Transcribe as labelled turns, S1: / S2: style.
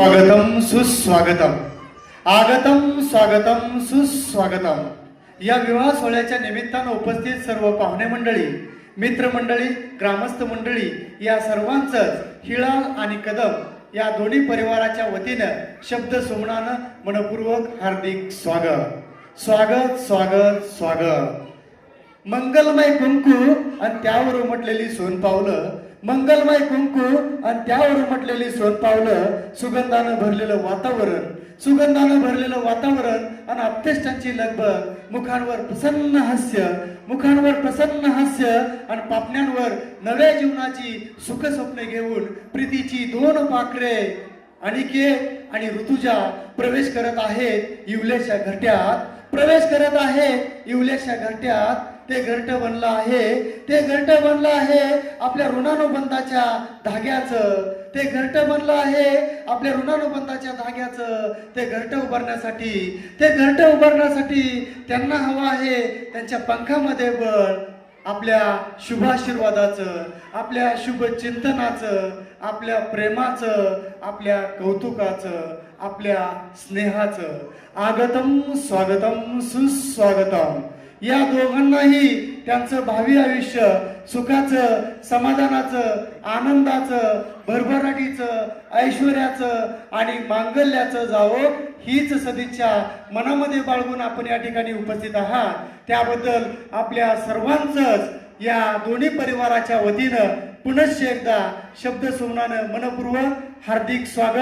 S1: स्वागतम सुस्वागतम. आगतम स्वागतम सुस्वागतम. या विवाह सोहळ्याच्या निमित्तानं उपस्थित सर्व पाहुणे मंडळी मित्रमंडळी ग्रामस्थ मंडळी या सर्वांचं हिळा आणि कदम या दोन्ही परिवाराच्या वतीनं शब्द सुमनानं मनपूर्वक हार्दिक स्वागत. स्वागत स्वागत स्वागत. मंगलमय कुंकू आणि त्यावर उमटलेली सोनपावलं मंगलमय कुंकू आणि त्यावरून म्हटलेली सोनपावलं सुगंधानं भरलेलं वातावरण सुगंधानं भरलेलं वातावरण आणि अप्तेष्टांची लगबग मुखांवर प्रसन्न हास्य मुखांवर प्रसन्न हास्य आणि पापण्यांवर नव्या जीवनाची सुख स्वप्ने घेऊन प्रीतीची दोन पाखरे अनिके आणि ऋतुजा प्रवेश करत आहेत इवलेशच्या घरट्यात. प्रवेश करत आहे इवलेच्या घरट्यात. ते घरट बनलं आहे. ते घरट बनलं आहे आपल्या ऋणानुबंधाच्या धाग्याचं. ते घरट बनलं आहे आपल्या ऋणानुबंधाच्या धाग्याचं. ते घरट उभारण्यासाठी ते घरट उभारण्यासाठी त्यांना हवं आहे त्यांच्या पंखामध्ये बळ आपल्या शुभाशीर्वादाचं आपल्या शुभ चिंतनाचं आपल्या प्रेमाचं आपल्या कौतुकाचं आपल्या स्नेहाचं. आगतम स्वागतम सुस्वागतम. या दोघांनाही त्यांचं भावी आयुष्य सुखाचं समाधानाचं आनंदाचं भरभराटीचं ऐश्वर्याचं आणि मांगल्याचं जावं हीच सदिच्छा मनामध्ये बाळगून आपण या ठिकाणी उपस्थित आहात. त्याबद्दल आपल्या सर्वांचंच या दोन्ही परिवाराच्या वतीनं पुनश्च एकदा शब्द सुमनानं मनपूर्वक हार्दिक स्वागत.